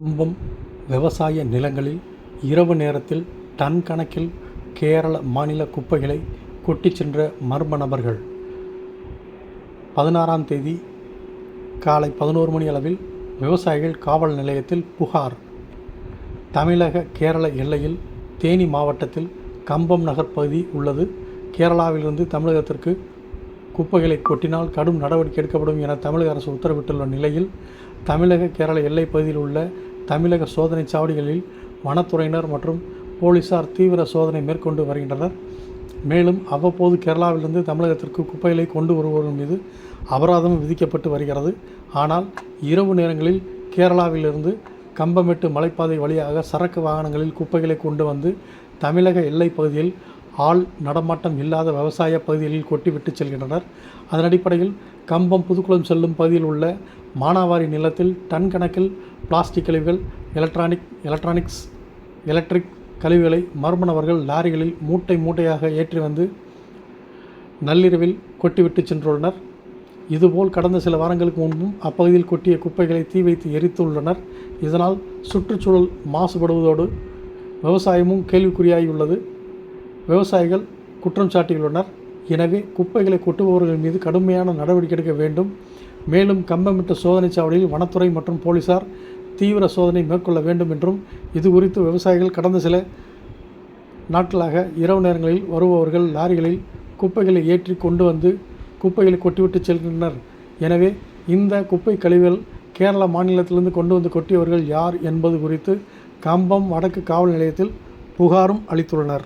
கும்பம் விவசாய நிலங்களில் இரவு நேரத்தில் டன் கணக்கில் கேரள மாநில குப்பைகளை கொட்டிச் சென்ற மர்ம நபர்கள். பதினாறாம் தேதி காலை பதினோரு மணி அளவில் விவசாயிகள் காவல் நிலையத்தில் புகார். தமிழக கேரள எல்லையில் தேனி மாவட்டத்தில் கம்பம் நகர் பகுதி உள்ளது. கேரளாவிலிருந்து தமிழகத்திற்கு குப்பைகளை கொட்டினால் கடும் நடவடிக்கை எடுக்கப்படும் என தமிழக அரசு உத்தரவிட்டுள்ள நிலையில் தமிழக கேரள எல்லைப் பகுதியில் உள்ள தமிழக சோதனை சாவடிகளில் வனத்துறையினர் மற்றும் போலீசார் தீவிர சோதனை மேற்கொண்டு வருகின்றனர். மேலும் அவ்வப்போது கேரளாவிலிருந்து தமிழகத்திற்கு குப்பைகளை கொண்டு வருபவர்கள் மீது அபராதம் விதிக்கப்பட்டு வருகிறது. ஆனால் இரவு நேரங்களில் கேரளாவிலிருந்து கம்பமெட்டு மலைப்பாதை வழியாக சரக்கு வாகனங்களில் குப்பைகளை கொண்டு வந்து தமிழக எல்லைப் பகுதியில் ஆள் நடமாட்டம் இல்லாத விவசாய பகுதிகளில் கொட்டிவிட்டு செல்கின்றனர். அதன் அடிப்படையில் கம்பம் புதுக்குளம் செல்லும் பகுதியில் உள்ள மானாவாரி நிலத்தில் டன் கணக்கில் பிளாஸ்டிக் கழிவுகள் எலக்ட்ரானிக் எலக்ட்ரானிக்ஸ் எலக்ட்ரிக் கழிவுகளை மர்மணவர்கள் லாரிகளில் மூட்டை மூட்டையாக ஏற்றி வந்து நள்ளிரவில் கொட்டிவிட்டு சென்றுள்ளனர். இதுபோல் கடந்த சில வாரங்களுக்கு முன்பும் அப்பகுதியில் கொட்டிய குப்பைகளை தீ வைத்து எரித்துள்ளனர். இதனால் சுற்றுச்சூழல் மாசுபடுவதோடு விவசாயமும் கேள்விக்குறியாகியுள்ளது. விவசாயிகள் குற்றம் சாட்டியுள்ளனர். எனவே குப்பைகளை கொட்டுபவர்கள் மீது கடுமையான நடவடிக்கை எடுக்க வேண்டும். மேலும் கம்பமிட்ட சோதனை சாவடியில் வனத்துறை மற்றும் போலீசார் தீவிர சோதனை மேற்கொள்ள வேண்டும் என்றும் இது குறித்து விவசாயிகள் கடந்த சில நாட்களாக இரவு நேரங்களில் வருபவர்கள் லாரிகளில் குப்பைகளை ஏற்றி கொண்டு வந்து குப்பைகளை கொட்டிவிட்டு செல்கின்றனர். எனவே இந்த குப்பை கழிவுகள் கேரள மாநிலத்திலிருந்து கொண்டு வந்து கொட்டியவர்கள் யார் என்பது குறித்து கம்பம் வடக்கு காவல் நிலையத்தில் புகாரும் அளித்துள்ளனர்.